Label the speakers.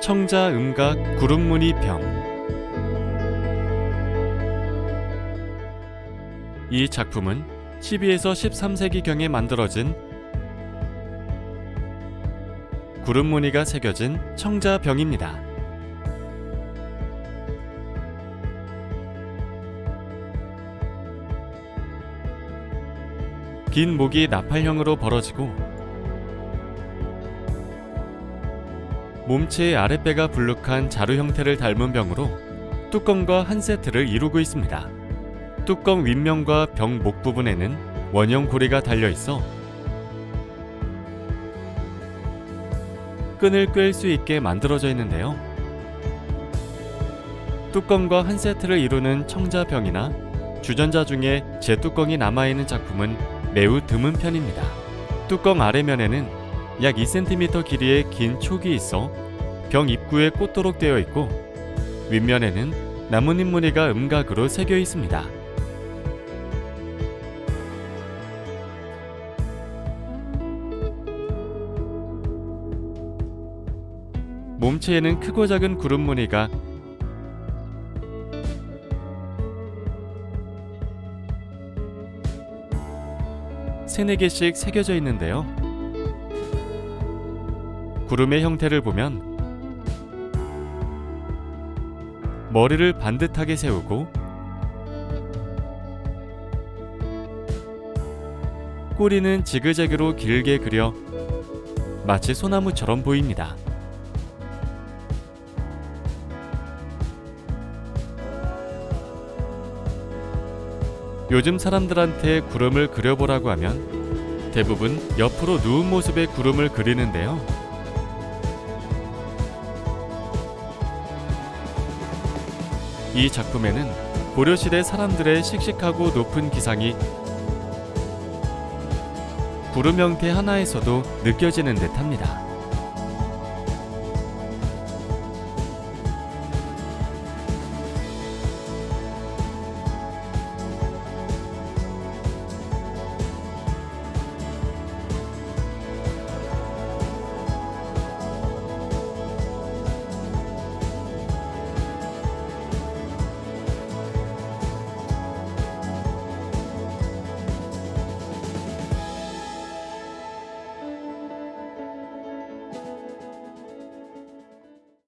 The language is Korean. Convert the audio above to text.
Speaker 1: 청자 음각 구름무늬 병. 이 작품은 12에서 13세기경에 만들어진 구름 무늬가 새겨진 청자병입니다. 긴 목이 나팔형으로 벌어지고 몸체의 아랫배가 불룩한 자루 형태를 닮은 병으로 뚜껑과 한 세트를 이루고 있습니다. 뚜껑 윗면과 병 목 부분에는 원형 고리가 달려 있어 끈을 끌수 있게 만들어져 있는데요. 뚜껑과 한 세트를 이루는 청자병이나 주전자 중에 재뚜껑이 남아있는 작품은 매우 드문 편입니다. 뚜껑 아래면에는 약 2cm 길이의 긴 촉이 있어 병 입구에 꽂도록 되어 있고 윗면에는 나뭇잎 무늬가 음각으로 새겨 있습니다. 몸체에는 크고 작은 구름 무늬가 세네 개씩 새겨져 있는데요. 구름의 형태를 보면 머리를 반듯하게 세우고 꼬리는 지그재그로 길게 그려 마치 소나무처럼 보입니다. 요즘 사람들한테 구름을 그려보라고 하면 대부분 옆으로 누운 모습의 구름을 그리는데요. 이 작품에는 고려시대 사람들의 씩씩하고 높은 기상이 구름 형태 하나에서도 느껴지는 듯합니다.